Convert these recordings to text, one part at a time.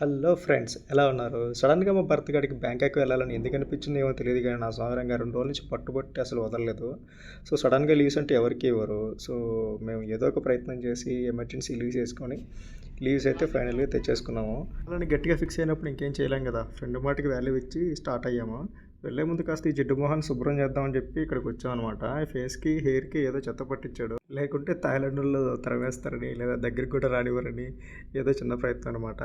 Hello friends ఎలా ఉన్నారు? సడన్గా మా భర్త గారికి బ్యాంకాక్ వెళ్ళాలని ఎందుకు అనిపించింది ఏమో తెలియదు కానీ నా సోదరంగా రెండు రోజుల నుంచి పట్టుబట్టి అసలు వదలలేదు. సో సడన్గా లీవ్స్ అంటే ఎవరికి ఇవ్వరు. సో మేము ఏదో ఒక ప్రయత్నం చేసి ఎమర్జెన్సీ లీవ్స్ వేసుకొని లీవ్స్ అయితే ఫైనల్గా తెచ్చేసుకున్నాము. అలానే గట్టిగా ఫిక్స్ అయినప్పుడు ఇంకేం చేయలేం కదా. ఫ్రెండ్ మాటికి వాల్యూ ఇచ్చి స్టార్ట్ అయ్యాము. వెళ్ళే ముందు కాస్త ఈ జిడ్డు మొహాన్ని శుభ్రం చేద్దామని చెప్పి ఇక్కడికి వచ్చాం అనమాట ఫేస్కి హెయిర్కి ఏదో చెత్త పట్టించాడు. లేకుంటే థాయిలాండ్లో తరవేస్తారని లేదా దగ్గరికి కూడా రానివ్వరని ఏదో చిన్న ప్రయత్నం అనమాట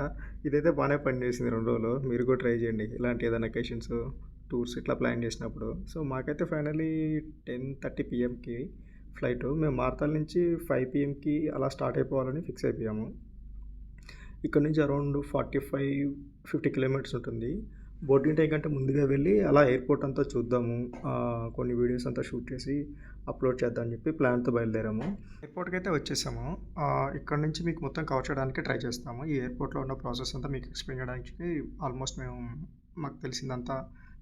ఇదైతే బాగానే పనిచేసింది రెండు రోజులు. మీరు కూడా ట్రై చేయండి ఇలాంటి ఏదైనా అకేషన్స్ టూర్స్ ఇట్లా ప్లాన్ చేసినప్పుడు. సో మాకైతే ఫైనలీ టెన్ థర్టీ పిఎంకి ఫ్లైట్. మేము మార్తాల నుంచి ఫైవ్ పిఎంకి అలా స్టార్ట్ అయిపోవాలని ఫిక్స్ అయిపోయాము. ఇక్కడ నుంచి around forty five fifty kilometres ఉంటుంది. బోర్డింగ్ టైం కంటే ముందుగా వెళ్ళి అలా ఎయిర్పోర్ట్ అంతా చూద్దాము కొన్ని వీడియోస్ అంతా షూట్ చేసి అప్లోడ్ చేద్దామని చెప్పి ప్లాన్తో బయలుదేరాము. ఎయిర్పోర్ట్కి అయితే వచ్చేసాము ఇక్కడ నుంచి మీకు మొత్తం కవర్ చేయడానికి ట్రై చేస్తాము. ఈ ఎయిర్పోర్ట్లో ఉన్న ప్రాసెస్ అంతా మీకు ఎక్స్ప్లెయిన్ చేయడానికి ఆల్మోస్ట్ మేము మాకు తెలిసిందంతా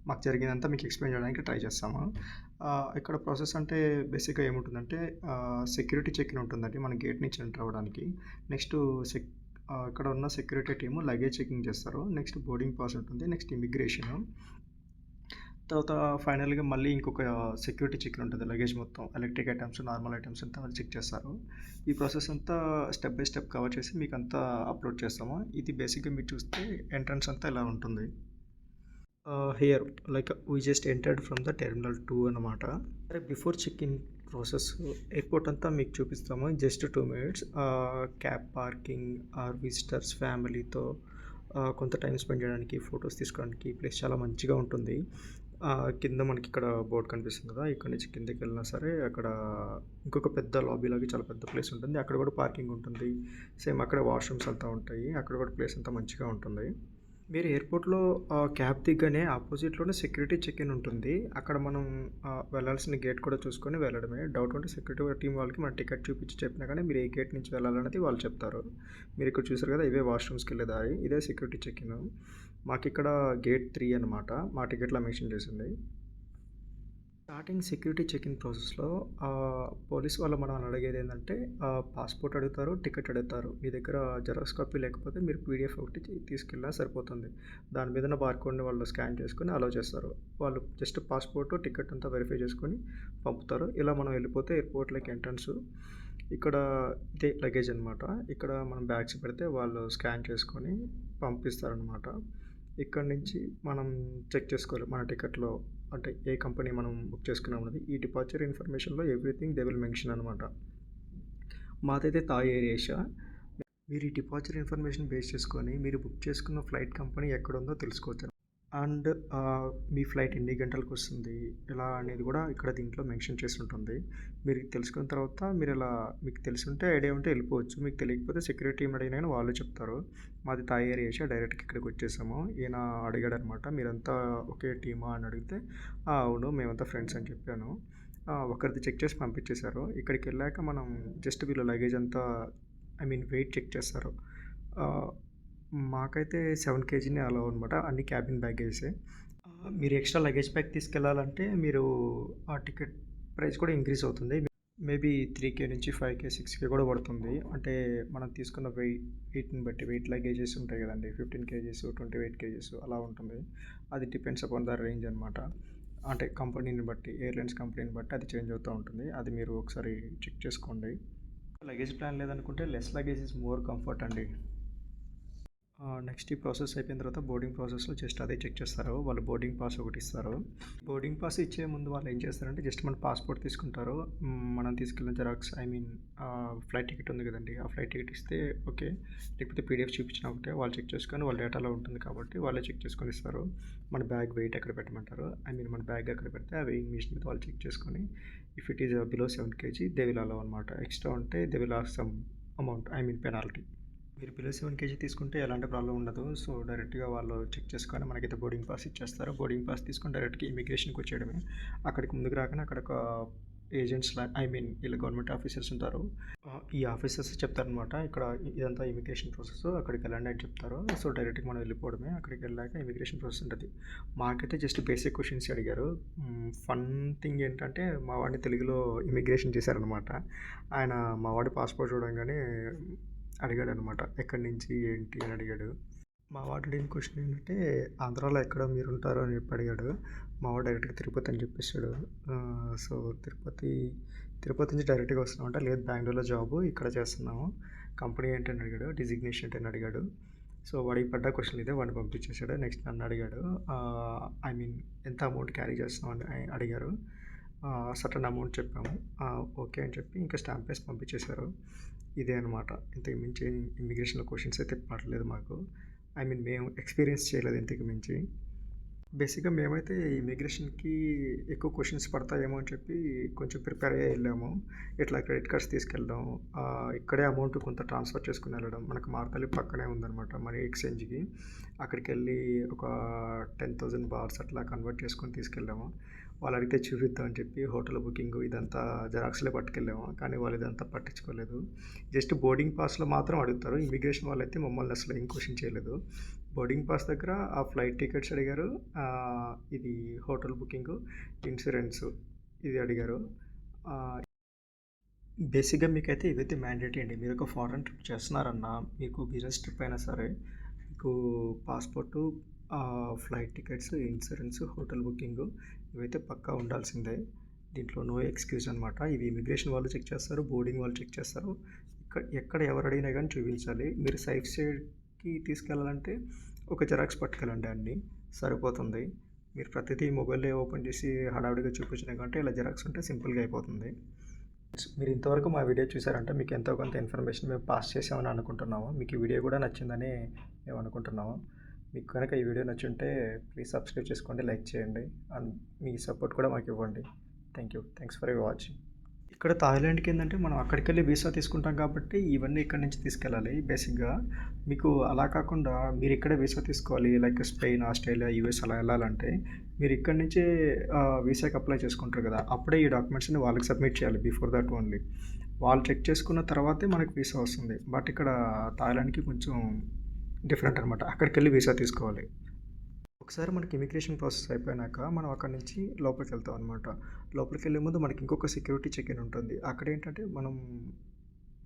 మాకు జరిగిందంతా మీకు ఎక్స్ప్లెయిన్ చేయడానికి ట్రై చేస్తాము. ఇక్కడ ప్రాసెస్ అంటే బేసిక్గా ఏముంటుందంటే సెక్యూరిటీ చెక్ ఇన్ ఉంటుందండి. మన గేట్ నుంచి ఎంటర్ అవ్వడానికి. నెక్స్ట్ సెక్ అక్కడ ఉన్న సెక్యూరిటీ టీము లగేజ్ చెకింగ్ చేస్తారు. నెక్స్ట్ బోర్డింగ్ పాస్ ఉంటుంది. Next immigration. తర్వాత ఫైనల్గా మళ్ళీ ఇంకొక సెక్యూరిటీ చెక్ ఉంటుంది లగేజ్ మొత్తం. ఎలక్ట్రిక్ ఐటమ్స్ నార్మల్ ఐటమ్స్ అంతా చెక్ చేస్తారు. ఈ ప్రాసెస్ అంతా స్టెప్ బై స్టెప్ కవర్ చేసి మీకు అంతా అప్లోడ్ చేస్తాము. ఇది బేసిక్గా మీరు చూస్తే ఎంట్రన్స్ అంతా ఇలా ఉంటుంది. Here like we just entered from the terminal two అనమాట before check in process airport అంతా మీకు చూపిస్తాము. Just two minutes. Cab parking or visitors ఫ్యామిలీతో కొంత టైం స్పెండ్ చేయడానికి ఫొటోస్ తీసుకోవడానికి ప్లేస్ చాలా మంచిగా ఉంటుంది. ఆ, కింద మనకి ఇక్కడ బోర్డు కనిపిస్తుంది కదా ఇక్కడ నుంచి కిందకి వెళ్ళినా సరే అక్కడ ఇంకొక పెద్ద లాబీ లాగా చాలా పెద్ద ప్లేస్ ఉంటుంది. అక్కడ కూడా పార్కింగ్ ఉంటుంది. సేమ్ అక్కడ వాష్రూమ్స్ అంతా ఉంటాయి. అక్కడ కూడా ప్లేస్ అంతా మంచిగా ఉంటుంది. మీరు ఎయిర్పోర్ట్లో క్యాబ్ దిగ్గానే ఆపోజిట్లోనే సెక్యూరిటీ చెక్ ఇన్ ఉంటుంది. అక్కడ మనం వెళ్ళాల్సిన గేట్ కూడా చూసుకొని వెళ్ళడమే. డౌట్ ఉంటే సెక్యూరిటీ టీం వాళ్ళకి మన టికెట్ చూపించి చెప్పినా కానీ మీరు ఏ గేట్ నుంచి వెళ్ళాలనేది వాళ్ళు చెప్తారు. మీరు ఇక్కడ చూసారు కదా ఇవే వాష్రూమ్స్కి వెళ్ళే దారి. ఇదే సెక్యూరిటీ చెక్ ఇన్ మాకు ఇక్కడ గేట్ త్రీ అనమాట మా టికెట్లో మెన్షన్ చేసింది. స్టార్టింగ్ సెక్యూరిటీ చెక్ ఇన్ ప్రాసెస్లో పోలీస్ వాళ్ళు మనం అడిగేది ఏంటంటే పాస్పోర్ట్ అడుగుతారు టికెట్ అడుగుతారు. మీ దగ్గర జెరాక్స్ కాపీ లేకపోతే మీరు పీడిఎఫ్ ఒకటి తీసుకెళ్ళినా సరిపోతుంది. దాని మీద బార్కోడ్ని వాళ్ళు స్కాన్ చేసుకొని అలో చేస్తారు. వాళ్ళు జస్ట్ పాస్పోర్ట్ టికెట్ అంతా వెరిఫై చేసుకొని పంపుతారు. ఇలా మనం వెళ్ళిపోతే ఎయిర్పోర్ట్లోకి ఎంట్రన్స్. ఇక్కడ ఇదే లగేజ్ అనమాట ఇక్కడ మనం బ్యాగ్స్ పెడితే వాళ్ళు స్కాన్ చేసుకొని పంపిస్తారనమాట ఇక్కడ నుంచి మనం చెక్ చేసుకోవాలి మన టికెట్లో. అంటే ఏ కంపెనీ మనం బుక్ చేసుకున్నాం అనేది ఈ డిపార్చర్ ఇన్ఫర్మేషన్లో ఎవ్రీథింగ్ దే విల్ మెన్షన్ అనమాట మాదైతే థాయ్ ఎయిర్ ఏషియా మీరు ఈ డిపార్చర్ ఇన్ఫర్మేషన్ బేస్ చేసుకొని మీరు బుక్ చేసుకున్న ఫ్లైట్ కంపెనీ ఎక్కడుందో తెలుసుకోవచ్చు? అండ్ మీ ఫ్లైట్ ఎన్ని గంటలకు వస్తుంది ఎలా అనేది కూడా ఇక్కడ దీంట్లో మెన్షన్ చేసి ఉంటుంది మీరు తెలుసుకున్న తర్వాత మీరు ఇలా మీకు తెలుసుంటే ఐడియా ఉంటే వెళ్ళిపోవచ్చు. మీకు తెలియకపోతే సెక్యూరిటీ టీమ్ అడిగినా వాళ్ళు చెప్తారు. మాది థాయ్ ఏరియా డైరెక్ట్గా ఇక్కడికి వచ్చేసాము. ఈయన అడిగాడు అనమాట మీరంతా ఒకే టీమా? అని అడిగితే అవును మేమంతా ఫ్రెండ్స్ అని చెప్పాను. ఒకరిది చెక్ చేసి పంపించేశారు. ఇక్కడికి వెళ్ళాక మనం జస్ట్ వీళ్ళ లగేజ్ అంతా ఐ మీన్ వెయిట్ చెక్ చేస్తారు. మాకైతే సెవెన్ కేజీనే అలా అనమాట అన్ని క్యాబిన్ బ్యాగేజే మీరు ఎక్స్ట్రా లగేజ్ బ్యాగ్ తీసుకెళ్ళాలంటే మీరు ఆ టికెట్ ప్రైస్ కూడా ఇంక్రీజ్ అవుతుంది. మేబీ త్రీ కే నుంచి ఫైవ్ కే సిక్స్ కే కూడా పడుతుంది. అంటే మనం తీసుకున్న వెయిట్ వెయిట్ని బట్టి వెయిట్ లగేజెస్ ఉంటాయి కదండి. Fifteen KGs twenty eight KGs అలా ఉంటుంది. అది డిపెండ్స్ అపాన్ ద రేంజ్ అనమాట అంటే కంపెనీని బట్టి ఎయిర్లైన్స్ కంపెనీని బట్టి అది చేంజ్ అవుతూ ఉంటుంది. అది మీరు ఒకసారి చెక్ చేసుకోండి. లగేజ్ ప్లాన్ లేదనుకుంటే less luggage is more comfort అండి. నెక్స్ట్ ఈ ప్రాసెస్ అయిపోయిన తర్వాత బోర్డింగ్ ప్రాసెస్లో జస్ట్ అదే చెక్ చేస్తారు. వాళ్ళు బోర్డింగ్ పాస్ ఒకటి ఇస్తారు. బోర్డింగ్ పాస్ ఇచ్చే ముందు వాళ్ళు ఏం చేస్తారంటే జస్ట్ మన పాస్పోర్ట్ తీసుకుంటారు. మనం తీసుకెళ్ళిన Xerox I mean flight ticket ఉంది కదండి. ఆ ఫ్లైట్ టికెట్ ఇస్తే ఓకే లేకపోతే పీడిఎఫ్ చూపించినా ఒకటే వాళ్ళు చెక్ చేసుకొని వాళ్ళ డేటాలో ఉంటుంది కాబట్టి వాళ్ళే చెక్ చేసుకొని ఇస్తారు. మన బ్యాగ్ వెయిట్ ఎక్కడ పెట్టమంటారు? ఐ మీన్ మన బ్యాగ్ ఎక్కడ పెడితే ఆ వెయింగ్ మిషన్ మీద వాళ్ళు చెక్ చేసుకొని if it is below seven KG they will allow అనమాట ఎక్స్ట్రా ఉంటే they will ask some amount I mean penalty మీరు పిల్లలు సెవెన్ కేజీ తీసుకుంటే ఎలాంటి ప్రాబ్లం ఉండదు. సో డైరెక్ట్గా వాళ్ళు చెక్ చేసుకొని మనకైతే బోర్డింగ్ పాస్ ఇచ్చేస్తారు. బోర్డింగ్ పాస్ తీసుకొని డైరెక్ట్గా ఇమిగ్రేషన్కి వచ్చేయడమే. అక్కడికి ముందుకు రాగానే అక్కడ ఒక ఏజెంట్స్ ఐ మీన్ వీళ్ళు గవర్నమెంట్ ఆఫీసర్స్ ఉంటారు. ఈ ఆఫీసర్స్ చెప్తారనమాట ఇక్కడ ఇదంతా ఇమిగ్రేషన్ ప్రాసెస్ అక్కడికి వెళ్ళండి అని చెప్తారు. సో డైరెక్ట్గా మనం వెళ్ళిపోవడమే. అక్కడికి వెళ్ళాక ఇమిగ్రేషన్ ప్రాసెస్ ఉంటుంది. మాకైతే జస్ట్ బేసిక్ క్వశ్చన్స్ అడిగారు. ఫన్ థింగ్ ఏంటంటే మా వాడిని తెలుగులో ఇమిగ్రేషన్ చేశారనమాట ఆయన మా వాడి పాస్పోర్ట్ చూడంగానే అడిగాడు అనమాట ఎక్కడి నుంచి ఏంటి? అని అడిగాడు. మా వాడు అడిగిన క్వశ్చన్ ఏంటంటే ఆంధ్రాలో ఎక్కడ మీరు ఉంటారు అని చెప్పి అడిగాడు. మా వాడు డైరెక్ట్గా తిరుపతి అని చెప్పేసాడు సో తిరుపతి తిరుపతి నుంచి డైరెక్ట్గా వస్తున్నామంట లేదు బెంగళూరులో జాబు ఇక్కడ చేస్తున్నాము. కంపెనీ ఏంటని అడిగాడు. డిజిగ్నేషన్ ఏంటని అడిగాడు. సో వాడికి పడ్డ క్వశ్చన్ ఇదే వాడిని పంపించేశాడు. నెక్స్ట్ నన్ను అడిగాడు. ఐ మీన్ ఎంత అమౌంట్ క్యారీ చేస్తున్నాం అని అడిగారు. సటన్ అమౌంట్ చెప్పాము. ఓకే అని చెప్పి ఇంకా స్టాంప్ వేసి పంపించేశారు. ఇదే అనమాట ఇంతకు మించి ఇమిగ్రేషన్లో క్వశ్చన్స్ అయితే పడలేదు మాకు. ఐ మీన్ మేము ఎక్స్పీరియన్స్ చేయలేదు ఇంతకు మించి. బేసిక్గా మేమైతే ఇమిగ్రేషన్కి ఎక్కువ క్వశ్చన్స్ పడతాయేమో అని చెప్పి కొంచెం ప్రిపేర్ అయ్యి వెళ్ళాము. ఇట్లా క్రెడిట్ కార్డ్స్ తీసుకెళ్ళడం ఇక్కడే అమౌంట్ కొంత ట్రాన్స్ఫర్ చేసుకుని వెళ్ళడం మనకు మార్తల్లి పక్కనే ఉందన్నమాట మరి ఎక్స్చేంజ్కి. అక్కడికి వెళ్ళి ఒక టెన్ థౌజండ్ బార్స్ అట్లా కన్వర్ట్ చేసుకొని తీసుకెళ్ళాము. వాళ్ళు అడిగితే చూపిద్దామని చెప్పి హోటల్ బుకింగ్ ఇదంతా జెరాక్స్లే పట్టుకెళ్ళాము. కానీ వాళ్ళు ఇదంతా పట్టించుకోలేదు. జస్ట్ బోర్డింగ్ పాస్లో మాత్రం అడుగుతారు. ఇమిగ్రేషన్ వాళ్ళు అయితే మమ్మల్ని అసలు ఏం క్వశ్చన్ చేయలేదు. బోర్డింగ్ పాస్ దగ్గర ఆ ఫ్లైట్ టికెట్స్ అడిగారు. ఇది హోటల్ బుకింగ్ ఇన్సూరెన్స్ ఇది అడిగారు. బేసిక్గా మీకైతే ఇవైతే మ్యాండేటరీ అండి. మీరు ఒక ఫారెన్ ట్రిప్ చేస్తున్నారన్నా మీకు బిజినెస్ ట్రిప్ అయినా సరే మీకు passport flight tickets insurance hotel booking ఇవైతే పక్కా ఉండాల్సిందే. దీంట్లో నో ఎక్స్క్యూజ్ అనమాట ఇవి ఇమిగ్రేషన్ వాళ్ళు చెక్ చేస్తారు బోర్డింగ్ వాళ్ళు చెక్ చేస్తారు. ఇక్కడ ఎక్కడ ఎవరు అడిగినా కానీ చూపించాలి. మీరు సైఫ్ సైడ్కి తీసుకెళ్ళాలంటే ఒక జెరాక్స్ పట్టుకెళ్ళండి అన్ని. సరిపోతుంది. మీరు ప్రతిదీ మొబైల్లో ఓపెన్ చేసి హడావిడిగా చూపించిన కంటే ఇలా జెరాక్స్ ఉంటే సింపుల్గా అయిపోతుంది. మీరు ఇంతవరకు మా వీడియో చూసారంటే మీకు ఎంతో కొంత ఇన్ఫర్మేషన్ మేము పాస్ చేసామని అనుకుంటున్నాము. మీకు ఈ వీడియో కూడా నచ్చిందని మేము అనుకుంటున్నాము. మీకు కనుక ఈ వీడియో నచ్చుంటే ప్లీజ్ సబ్స్క్రైబ్ చేసుకోండి లైక్ చేయండి అండ్ మీ సపోర్ట్ కూడా మాకు ఇవ్వండి. Thank you thanks for watching ఇక్కడ థాయిలాండ్కి ఏంటంటే మనం అక్కడికి వెళ్ళి వీసా తీసుకుంటాం కాబట్టి ఇవన్నీ ఇక్కడ నుంచి తీసుకెళ్ళాలి బేసిక్గా. మీకు అలా కాకుండా మీరు ఇక్కడే వీసా తీసుకోవాలి లైక్ స్పెయిన్ ఆస్ట్రేలియా యూఎస్ అలా వెళ్ళాలంటే మీరు ఇక్కడి నుంచే వీసాకి అప్లై చేసుకుంటారు కదా అప్పుడే ఈ డాక్యుమెంట్స్ని వాళ్ళకి సబ్మిట్ చేయాలి బిఫోర్ దట్ ఓన్లీ. వాళ్ళు చెక్ చేసుకున్న తర్వాతే మనకి వీసా వస్తుంది. బట్ ఇక్కడ థాయిలాండ్కి కొంచెం డిఫరెంట్ అనమాట అక్కడికి వెళ్ళి వీసా తీసుకోవాలి. ఒకసారి మనకి ఇమిగ్రేషన్ ప్రాసెస్ అయిపోయినాక మనం అక్కడి నుంచి లోపలికి వెళ్తాం అనమాట లోపలికి వెళ్ళే ముందు మనకి ఇంకొక సెక్యూరిటీ చెక్ ఇన్ ఉంటుంది. అక్కడ ఏంటంటే మనం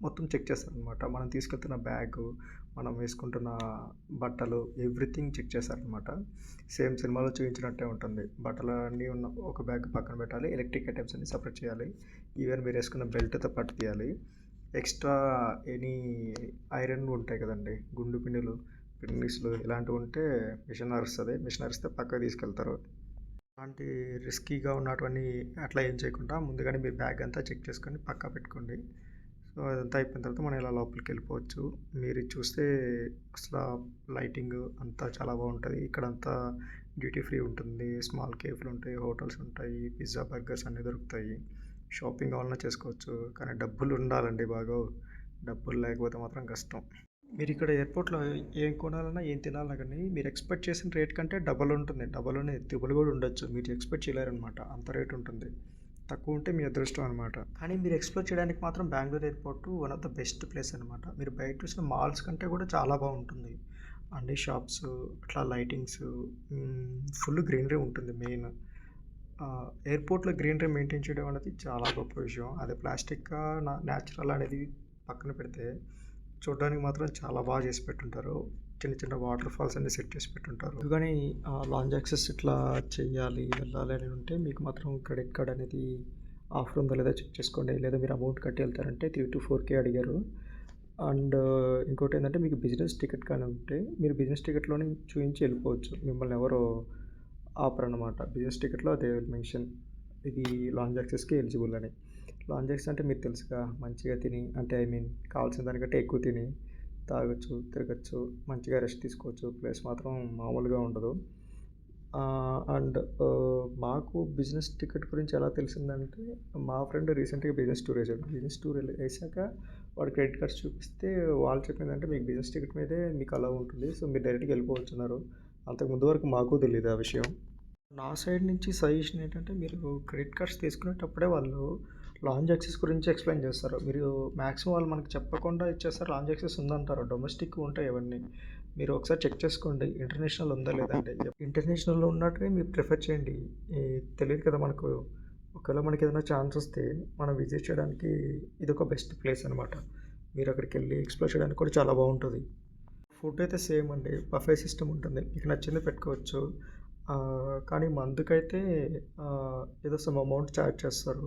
మొత్తం చెక్ చేస్తారనమాట మనం తీసుకెళ్తున్న బ్యాగ్ మనం వేసుకుంటున్న బట్టలు ఎవ్రీథింగ్ చెక్ చేస్తారనమాట సేమ్ సినిమాలో చూపించినట్టే ఉంటుంది. బట్టలు అన్నీ ఉన్న ఒక బ్యాగ్ పక్కన పెట్టాలి. ఎలక్ట్రిక్ ఐటమ్స్ అన్ని సపరేట్ చేయాలి. ఈవెన్ మీరు వేసుకున్న బెల్ట్తో పట్టు తీయాలి. ఎక్స్ట్రా ఎనీ ఐరన్ ఉంటాయి కదండి. గుండు పిండిలు పిండిస్లు ఇలాంటివి ఉంటే మిషన్ అరుస్తుంది. మిషన్ అరిస్తే పక్కకు తీసుకెళ్తారు. అలాంటి రిస్కీగా ఉన్నటువంటి అట్లా ఏం చేయకుండా ముందుగానే మీరు బ్యాగ్ అంతా చెక్ చేసుకొని పక్కా పెట్టుకోండి. సో అదంతా అయిపోయిన తర్వాత మనం ఇలా లోపలికి వెళ్ళిపోవచ్చు. మీరు చూస్తే అసలు లైటింగ్ అంతా చాలా బాగుంటుంది. ఇక్కడ అంతా డ్యూటీ ఫ్రీ ఉంటుంది. స్మాల్ కేఫ్లు ఉంటాయి హోటల్స్ ఉంటాయి పిజ్జా బర్గర్స్ అన్నీ దొరుకుతాయి. షాపింగ్ ఆన్లైన్ చేసుకోవచ్చు కానీ డబ్బులు ఉండాలండి బాగా. డబ్బులు లేకపోతే మాత్రం కష్టం. మీరు ఇక్కడ ఎయిర్పోర్ట్లో ఏం కొనాలన్నా ఏం తినాలన్నా కానీ మీరు ఎక్స్పెక్ట్ చేసిన రేట్ కంటే డబల్ ఉంటుంది. డబల్ అనేది త్రిబుల్ కూడా ఉండొచ్చు. మీరు ఎక్స్పెక్ట్ చేయలేరనమాట అంత రేట్ ఉంటుంది. తక్కువ ఉంటే మీ అదృష్టం అనమాట కానీ మీరు ఎక్స్ప్లోర్ చేయడానికి మాత్రం Bengaluru airport one of the best place అనమాట మీరు బయట చూసిన మాల్స్ కంటే కూడా చాలా బాగుంటుంది. అన్ని షాప్స్ అట్లా లైటింగ్స్ ఫుల్ గ్రీనరీ ఉంటుంది మెయిన్. ఎయిర్పోర్ట్లో గ్రీనరీ మెయింటైన్ చేయడం అనేది చాలా గొప్ప విషయం. అదే ప్లాస్టిక్ న్యాచురల్ అనేది పక్కన పెడితే చూడడానికి మాత్రం చాలా బాగా చేసి పెట్టుంటారు. చిన్న చిన్న వాటర్ ఫాల్స్ అన్ని సెట్ చేసి పెట్టుంటారు. కానీ లాంజ్ యాక్సెస్ ఇట్లా చేయాలి వెళ్ళాలి అని ఉంటే మీకు మాత్రం క్రెడిట్ కార్డ్ అనేది ఆఫర్ ఉందా లేదా చెక్ చేసుకోండి. లేదా మీరు అమౌంట్ కట్టి వెళ్తారంటే త్రీ టు ఫోర్ కే అడిగారు. అండ్ ఇంకోటి ఏంటంటే మీకు బిజినెస్ టికెట్ కానీ ఉంటే మీరు బిజినెస్ టికెట్లోనే చూపించి వెళ్ళిపోవచ్చు. మిమ్మల్ని ఎవరు ఆపర్ అనమాట బిజినెస్ టికెట్లో దే విల్ మెన్షన్ ఇది లాంజ్ యాక్సెస్కి ఎలిజిబుల్ అని. లాంజ్ యాక్సెస్ అంటే మీకు తెలుసుగా మంచిగా తిని అంటే ఐ మీన్ కావాల్సిన దానికంటే ఎక్కువ తిని తాగొచ్చు తిరగచ్చు మంచిగా రెస్ట్ తీసుకోవచ్చు ప్లేస్ మాత్రం మామూలుగా ఉండదు. అండ్ మాకు బిజినెస్ టికెట్ గురించి ఎలా తెలిసిందంటే మా ఫ్రెండ్ రీసెంట్గా బిజినెస్ టూర్ వేసాడు. బిజినెస్ టూర్ వేసాక వాడు క్రెడిట్ కార్డ్స్ చూపిస్తే వాళ్ళు చెప్పిందంటే మీకు బిజినెస్ టికెట్ మీదే మీకు అలా ఉంటుంది. సో మీరు డైరెక్ట్గా వెళ్ళిపోవచ్చున్నారు. అంతకు ముందు వరకు మాకు తెలియదు ఆ విషయం. నా సైడ్ నుంచి సజెషన్ ఏంటంటే మీరు క్రెడిట్ కార్డ్స్ తీసుకునేటప్పుడే వాళ్ళు లాంజ్ యాక్సెస్ గురించి ఎక్స్ప్లెయిన్ చేస్తారు. మీరు మ్యాక్సిమం వాళ్ళు మనకి చెప్పకుండా ఇచ్చేస్తారు. లాంజ్ యాక్సెస్ ఉందంటారు. డొమెస్టిక్ ఉంటాయి ఇవన్నీ మీరు ఒకసారి చెక్ చేసుకోండి. ఇంటర్నేషనల్ ఉందా లేదా ఇంటర్నేషనల్ ఇంటర్నేషనల్లో ఉన్నట్టుగా మీరు ప్రిఫర్ చేయండి. తెలియదు కదా మనకు. ఒకవేళ మనకి ఏదైనా ఛాన్స్ వస్తే మనం విజిట్ చేయడానికి ఇది ఒక బెస్ట్ ప్లేస్ అనమాట మీరు అక్కడికి వెళ్ళి ఎక్స్ప్లోర్ చేయడానికి కూడా చాలా బాగుంటుంది. ఫుడ్ అయితే సేమ్ అండి బఫే సిస్టమ్ ఉంటుంది మీకు నచ్చింది పెట్టుకోవచ్చు కానీ మందుకైతే ఏదో సమ్ అమౌంట్ ఛార్జ్ చేస్తారు.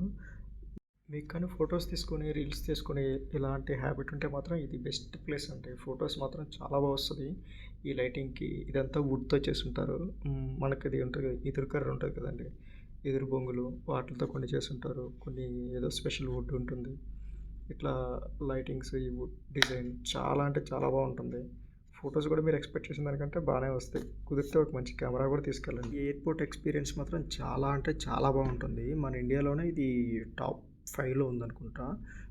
మీకు కానీ ఫొటోస్ తీసుకొని, రీల్స్ తీసుకొని ఇలాంటి హ్యాబిట్ ఉంటే మాత్రం ఇది బెస్ట్ ప్లేస్ అండి. ఫొటోస్ మాత్రం చాలా బాగా వస్తుంది ఈ లైటింగ్‌కి ఇదంతా వుడ్‌తో చేసుంటారు. మనకి ఇది ఉంటుంది కదా! ఎదురు కర్ర ఉంటుంది కదండి ఎదురు బొంగులు వాటిలతో కొన్ని చేసుంటారు. కొన్ని ఏదో స్పెషల్ వుడ్ ఉంటుంది. ఇట్లా లైటింగ్స్ ఈ వుడ్ డిజైన్ చాలా అంటే చాలా బాగుంటుంది ఫోటోస్ కూడా మీరు ఎక్స్‌పెక్ట్ చేసిన దానికంటే బానే వస్తాయి. కుదిరితే ఒక మంచి కెమెరా కూడా తీసుకెళ్ళండి. ఎయిర్‌పోర్ట్ ఎక్స్‌పీరియన్స్ మాత్రం చాలా అంటే చాలా బావుంటుంది. మన ఇండియాలోనే ఇది టాప్ 5లో ఉందనుకుంటా.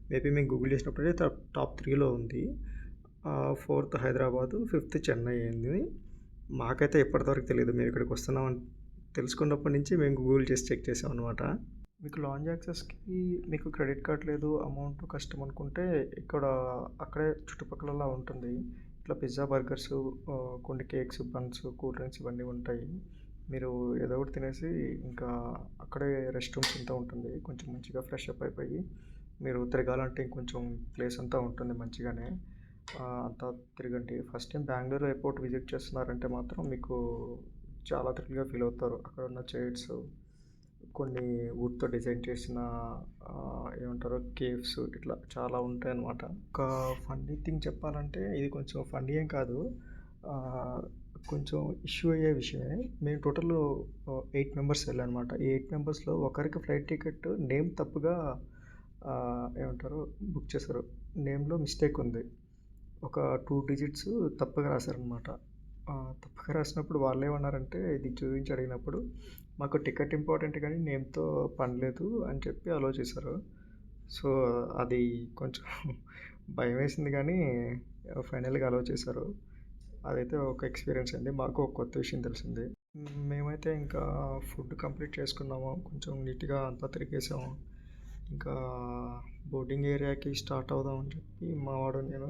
మేబీ మేము గూగుల్ చేసినప్పుడైతే టాప్ టాప్ 3లో ఉంది. ఫోర్త్ హైదరాబాదు, ఫిఫ్త్ చెన్నై అయింది. మాకైతే ఇప్పటివరకు తెలీదు. మేము ఇక్కడికి వస్తున్నామని తెలుసుకున్నప్పటి నుంచి మేము గూగుల్ చేసి చెక్ చేసామనమాట. మీకు లాంజ్ యాక్సెస్‌కి మీకు క్రెడిట్ కార్డ్ లేదు, అమౌంట్ కష్టం అనుకుంటే ఇక్కడ అక్కడే చుట్టుపక్కలలా ఉంటుంది. ఇట్లా పిజ్జా, బర్గర్స్ కొన్ని కేక్స్, బన్స్, కూల్ డ్రింక్స్ ఇవన్నీ ఉంటాయి. మీరు ఏదో ఒకటి తినేసి ఇంకా అక్కడే రెస్ట్ రూమ్స్ అంతా ఉంటుంది. కొంచెం మంచిగా ఫ్రెష్ అప్ అయిపోయి మీరు తిరగాలంటే ఇంకొంచెం ప్లేస్ అంతా ఉంటుంది మంచిగానే. అంతా తిరగండి. First time Bengaluru airport visit చేస్తున్నారంటే మాత్రం మీకు చాలా థ్రిల్‌గా ఫీల్ అవుతారు. అక్కడ ఉన్న చైర్స్ కొన్ని వుడ్‌తో డిజైన్ చేసిన ఏమంటారు కేవ్స్ ఇట్లా చాలా ఉంటాయన్నమాట. ఒక ఫన్నీ థింగ్ చెప్పాలంటే ఇది కొంచెం ఫన్నీ ఏం కాదు. కొంచెం ఇష్యూ అయ్యే విషయమే. మేము టోటల్ ఎయిట్ మెంబర్స్ వెళ్ళానమాట ఈ ఎయిట్ మెంబర్స్‌లో ఒకరికి ఫ్లైట్ టికెట్ నేమ్ తప్పుగా ఏమంటారు బుక్ చేశారు. నేమ్‌లో మిస్టేక్ ఉంది. ఒక టూ డిజిట్స్ తప్పుగా రాశారనమాట. తప్పుగా రాసినప్పుడు వాళ్ళేమన్నారంటే ఇది చూపించి అడిగినప్పుడు మాకు టికెట్ ఇంపార్టెంట్ కానీ నేమ్‌తో పనిలేదు అని చెప్పి అలో చేశారు. సో, అది కొంచెం భయం వేసింది కానీ ఫైనల్‌గా అలో చేశారు. అదైతే ఒక ఎక్స్‌పీరియన్స్ అండి. మాకు ఒక కొత్త విషయం తెలిసింది. మేమైతే ఇంకా ఫుడ్ కంప్లీట్ చేసుకున్నాము. కొంచెం నీట్‌గా అంతా తిరిగేసాము. ఇంకా బోర్డింగ్ ఏరియాకి స్టార్ట్ అవుదాం అని చెప్పి మా వాడు, నేను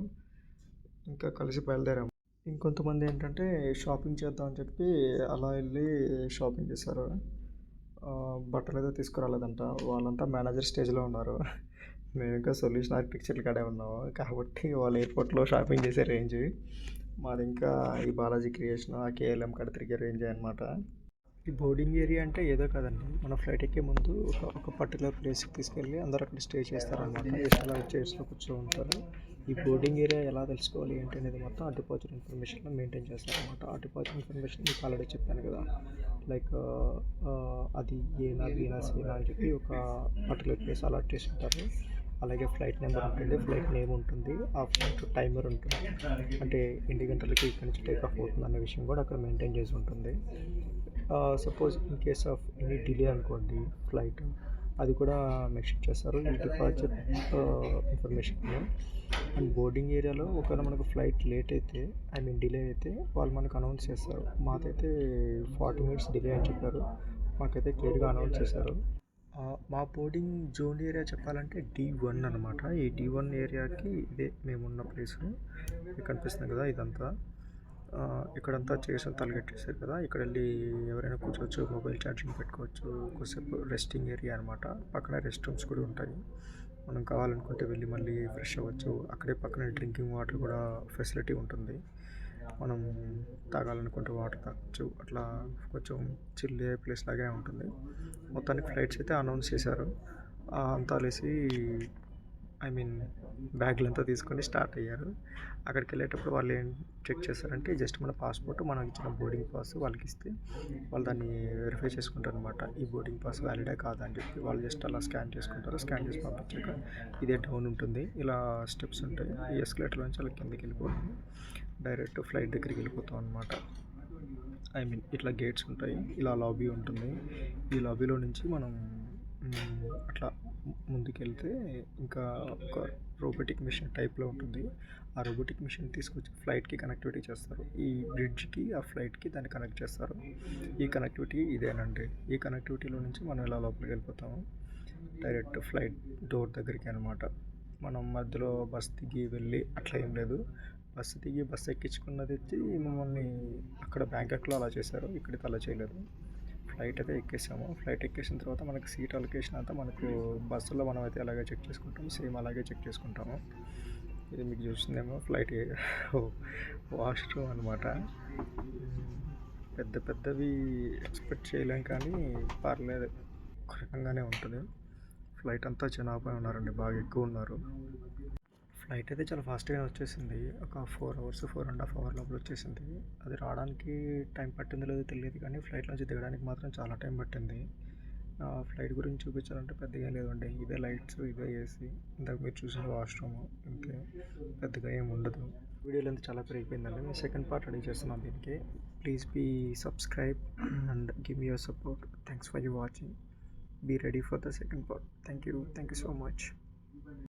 ఇంకా కలిసి బయలుదేరాము. ఇంకొంతమంది ఏంటంటే షాపింగ్ చేద్దాం అని చెప్పి అలా ఎళ్ళి షాపింగ్ చేశారు. ఆహ్, బట్టలేదో తీసుకురాలేదంట. వాళ్ళంతా మేనేజర్ స్టేజ్‌లో ఉన్నారు. మేమింకా సొల్యూషన్ ఆర్కిటెక్చర్ల కాడే ఉన్నాము. కాబట్టి వాళ్ళు ఎయిర్‌పోర్ట్‌లో షాపింగ్ చేసే రేంజ్. మాదింకా ఈ బాలాజీ క్రియేషన్, ఆ కేఎల్ఎం కాడ తిరిగే రేంజే అనమాట. ఈ బోర్డింగ్ ఏరియా అంటే ఏదో కాదండి. మనం ఫ్లైట్ ఎక్కే ముందు ఒక ఒక పర్టిక్యులర్ ప్లేస్‌కి తీసుకెళ్ళి అందరూ అక్కడ స్టే చేస్తారనమాట. అలా చైర్స్‌లో కూర్చొని ఉంటారు. ఈ బోర్డింగ్ ఏరియా ఎలా తెలుసుకోవాలి ఏంటి అనేది మొత్తం ఆ డిపాజిట్ ఇన్ఫర్మేషన్‌లో మెయింటైన్ చేస్తారనమాట. ఆ డిపాజిట్ ఇన్ఫర్మేషన్ మీకు ఆల్రెడీ చెప్పాను కదా! లైక్ uh, uh, అది ఏనా, బీనా, సీనా అని చెప్పి ఒక పర్టికులర్ ప్లేస్ అలాట్ చేసి ఉంటారు. అలాగే ఫ్లైట్ నెంబర్ ఉంటుంది. ఫ్లైట్ నేమ్ ఉంటుంది. ఆ ఫ్లైట్ టైమర్ ఉంటుంది. అంటే ఎన్ని గంటలకి ఇక్కడి నుంచి టేక్ ఆఫ్ అవుతుందనే విషయం కూడా అక్కడ మెయింటైన్ చేసి ఉంటుంది. Suppose in case of any delay అనుకోండి ఫ్లైట్ అది కూడా మెన్షన్ చేస్తారు. ఈ deposit information uh, and boarding ఏరియాలో ఒకవేళ మనకు ఫ్లైట్ లేట్ అయితే ఐ మీన్ డిలే అయితే వాళ్ళు మనకు అనౌన్స్ చేస్తారు. మాకైతే 40 మినిట్స్ డిలే అని చెప్పారు. మాకైతే క్లియర్‌గా అనౌన్స్ చేశారు. మా బోర్డింగ్ జోన్ ఏరియా చెప్పాలంటే డి వన్ అనమాట. ఈ డి వన్ ఏరియాకి ఇదే మేమున్న ప్లేసు. మీకు కనిపిస్తుంది కదా! ఇదంతా. ఇక్కడంతా చేసిన తలగెట్టేసారు కదా! ఇక్కడెళ్ళి ఎవరైనా కూర్చోవచ్చు. మొబైల్ ఛార్జింగ్ పెట్టుకోవచ్చు. కొద్దిసేపు రెస్టింగ్ ఏరియా అనమాట. పక్కన రెస్ట్ రూమ్స్ కూడా ఉంటాయి. మనం కావాలనుకుంటే వెళ్ళి మళ్ళీ ఫ్రెష్ అవ్వచ్చు. అక్కడే పక్కనే డ్రింకింగ్ వాటర్ కూడా ఫెసిలిటీ ఉంటుంది. మనం తాగాలనుకుంటే వాటర్ తాగొచ్చు. అట్లా కొంచెం చిల్ ప్లేస్ లాగే ఉంటుంది. మొత్తానికి ఫ్లైట్స్ అయితే అనౌన్స్ చేశారు. అంతా లేసి ఐ మీన్ బ్యాగ్లంతా తీసుకొని స్టార్ట్ అయ్యారు. అక్కడికి వెళ్ళేటప్పుడు వాళ్ళు ఏం చెక్ చేస్తారంటే జస్ట్ మన పాస్‌పోర్ట్ మనం ఇచ్చిన బోర్డింగ్ పాస్ వాళ్ళకి ఇస్తే వాళ్ళు దాన్ని వెరిఫై చేసుకుంటారనమాట. ఈ బోర్డింగ్ పాస్ వ్యాలిడే కాదా అని చెప్పి వాళ్ళు జస్ట్ అలా స్కాన్ చేసుకుంటారు. స్కాన్ చేసి పంపించాక ఇదే డౌన్ ఉంటుంది. ఇలా స్టెప్స్ ఉంటాయి. ఈ ఎస్కలేటర్ నుంచి అలా కిందకి వెళ్ళిపోతుంది డైరెక్ట్ ఫ్లైట్ దగ్గరికి వెళ్ళిపోతాం అనమాట. ఐ మీన్ ఇట్లా గేట్స్ ఉంటాయి. ఇలా లాబీ ఉంటుంది. ఈ లాబీలో నుంచి మనం అట్లా ముందుకెళ్తే ఇంకా ఒక రోబోటిక్ మిషన్ టైప్‌లో ఉంటుంది. ఆ రోబోటిక్ మిషన్ తీసుకొచ్చి ఫ్లైట్‌కి కనెక్టివిటీ చేస్తారు. ఈ బ్రిడ్జ్‌కి, ఆ ఫ్లైట్‌కి దాన్ని కనెక్ట్ చేస్తారు. ఈ కనెక్టివిటీ ఇదేనండి. ఈ కనెక్టివిటీలో నుంచి మనం ఇలా లోపలికి వెళ్ళిపోతాము డైరెక్ట్ ఫ్లైట్ డోర్ దగ్గరికి అనమాట. మనం మధ్యలో బస్ దిగి వెళ్ళి అట్లా ఏం లేదు. బస్సు దిగి బస్సు ఎక్కించుకున్నది మమ్మల్ని అక్కడ బ్యాంకాక్‌లో అలా చేశారు. ఇక్కడికి అలా చేయలేదు. ఫ్లైట్ అయితే ఎక్కేసాము. ఫ్లైట్ ఎక్కేసిన తర్వాత మనకి సీట్ అలొకేషన్ అంతా మనకు బస్సులో మనం అయితే అలాగే చెక్ చేసుకుంటాము. సేమ్ అలాగే చెక్ చేసుకుంటాము. ఇది మీకు చూసిందేమో ఫ్లైట్ వాష్రూమ్ అనమాట పెద్ద పెద్దవి ఎక్స్పెక్ట్ చేయలేం కానీ పర్లేదు. ఒక రకంగానే ఉంటుంది. ఫ్లైట్ అంతా జనాభా ఉన్నారండి బాగా ఎక్కువ ఉన్నారు. ఫ్లైట్ అయితే చాలా ఫాస్ట్గానే వచ్చేసింది. ఒక four hours four and half hour లోపల వచ్చేసింది. అది రావడానికి టైం పట్టిందో లేదో తెలియదు కానీ ఫ్లైట్ నుంచి దిగడానికి మాత్రం చాలా టైం పట్టింది. ఆ ఫ్లైట్ గురించి చూపించాలంటే పెద్దగా లేదండి. ఇదే లైట్స్ ఇదే ఏసీ. ఇందాక మీరు చూసిన వాష్రూమ్. ఇంకే పెద్దగా ఏమి ఉండదు. వీడియోలో అంతా చాలా పెరిగిపోయిందండి. నేను సెకండ్ పార్ట్ రెడీ చేస్తున్నాను దీనికి. Please be subscribe and give your support. Thanks for you watching. Be ready for the second part. Thank you. Thank you so much.